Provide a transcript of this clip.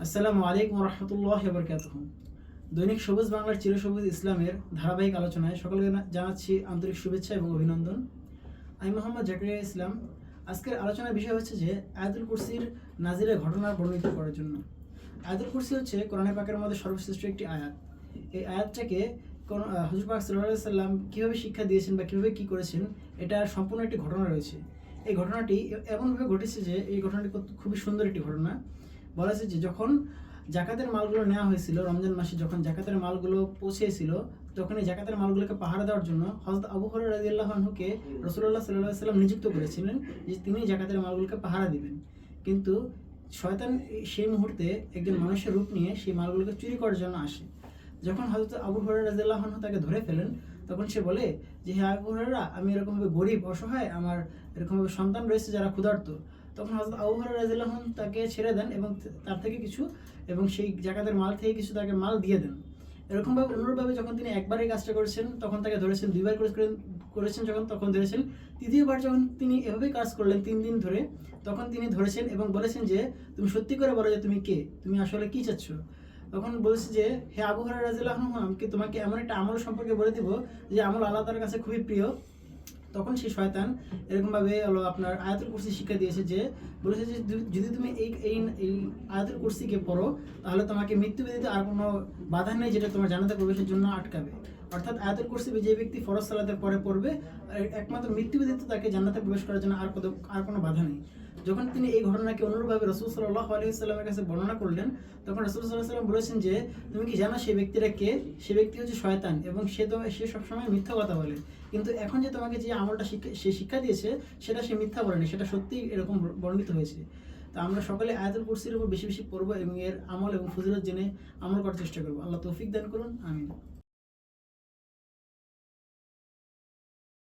আসসালামু আলাইকুম রহমতুল্লাহ বরকাত দৈনিক সবুজ বাংলার চিরসবুজ ইসলামের ধারাবাহিক আলোচনায় সকলকে জানাচ্ছি আন্তরিক শুভেচ্ছা এবং অভিনন্দন। আমি মোহাম্মদ জাকিরিয়া ইসলাম। আজকের আলোচনার বিষয় হচ্ছে যে আয়াতুল কুরসির নাজিরের ঘটনা বর্ণিত করার জন্য। আয়াতুল কুরসি হচ্ছে কোরআনে পাকের মধ্যে সর্বশ্রেষ্ঠ একটি আয়াত। এই আয়াতটাকে কোন আহ, পাক সাল্লাম কীভাবে শিক্ষা দিয়েছেন বা কীভাবে কী করেছেন এটার সম্পূর্ণ একটি ঘটনা রয়েছে। এই ঘটনাটি এমনভাবে ঘটেছে যে এই ঘটনাটি খুব- খুবই সুন্দর একটি ঘটনা। বলা হয়েছে যে যখন জাকাতের মালগুলো নেওয়া হয়েছিল রমজান মাসে যখন জাকাতের মালগুলো পৌঁছেছিল তখন এই জাকাতের মালগুলোকে পাহারা দেওয়ার জন্য হজরত আবু হর রাজিয়াল্লাহকে রসুল্লাহ সাল্লাহ সাল্লাম নিযুক্ত করেছিলেন যে তিনি জাকাতের মালগুলোকে পাহারা দিবেন। কিন্তু শয়তান সেই মুহূর্তে একজন মানুষের রূপ নিয়ে সেই মালগুলোকে চুরি করার জন্য আসে। যখন হজরত আবু হর রাজিয়াল্লাহ তাকে ধরে ফেলেন তখন সে বলে যে হ্যাঁ আবু হরেরা আমি এরকমভাবে গরিব অসহায় আমার এরকমভাবে সন্তান রয়েছে যারা ক্ষুধার্ত। তখন হজরত আবু হর রাজিয়াল্লাহ তাকে ছেড়ে দেন এবং তার থেকে কিছু এবং সেই জাকাতের মাল থেকে কিছু তাকে মাল দিয়ে দেন। এরকমভাবে, অনুরূপভাবে যখন তিনি একবার এই কাজটা করেছেন, তখন তাকে ধরেছেন, দুইবার করে করেছেন যখন, তখন ধরেছেন, তৃতীয়বার যখন তিনি এভাবেই কাজ করলেন তিন দিন ধরে, তখন তিনি ধরেছেন এবং বলেছেন যে, তুমি সত্যি করে বলো যে তুমি কে? তুমি আসলে কি চাচ্ছ? তখন বলছে যে, হে আবু হরার রাজিল্লাহ আমি তোমাকে এমন একটা আমল সম্পর্কে বলে দিব, যে আমল আল্লাহ তার কাছে খুবই প্রিয়? তখন সে শয়তান এরকমভাবে হলো আপনার আয়াতুল কুরসি শিক্ষা দিয়েছে যে, বলেছে যে যদি তুমি এই এই এই আয়াতুল কুরসিকে পড়ো, তাহলে তোমাকে মৃত্যু ব্যতীত আর কোনো বাধা নেই যেটা তোমার জানাতে প্রবেশের জন্য আটকাবে। অর্থাৎ আয়াতুল কুরসি যে ব্যক্তি ফরজ সালাতের পরে পড়বে একমাত্র মৃত্যু ব্যতীত তাকে জান্নাতে প্রবেশ করার জন্য আর কোনো আর কোনো বাধা নেই। যখন তিনি এই ঘটনাকে অনুরূপভাবে রসুল সাল্লাহ আলহিসাল্লামের কাছে বর্ণনা করলেন, তখন রসুল সাল্লাহ সাল্লাম বলেছেন যে, তুমি কি জানো সেই ব্যক্তিটা কে? সে ব্যক্তি হচ্ছে শয়তান এবং সে তো, সে সবসময় মিথ্যা কথা বলে। কিন্তু এখন যে তোমাকে যে আমলটা সে শিক্ষা দিয়েছে, সেটা সে মিথ্যা বলেনি, সেটা সত্যিই এরকম বর্ণিত হয়েছে। তো আমরা সকলে আয়াতুল কুরসির উপর বেশি বেশি পড়ব এবং এর আমল এবং ফজিলত জেনে আমল করার চেষ্টা করব। আল্লাহ তৌফিক দান করুন, আমিন।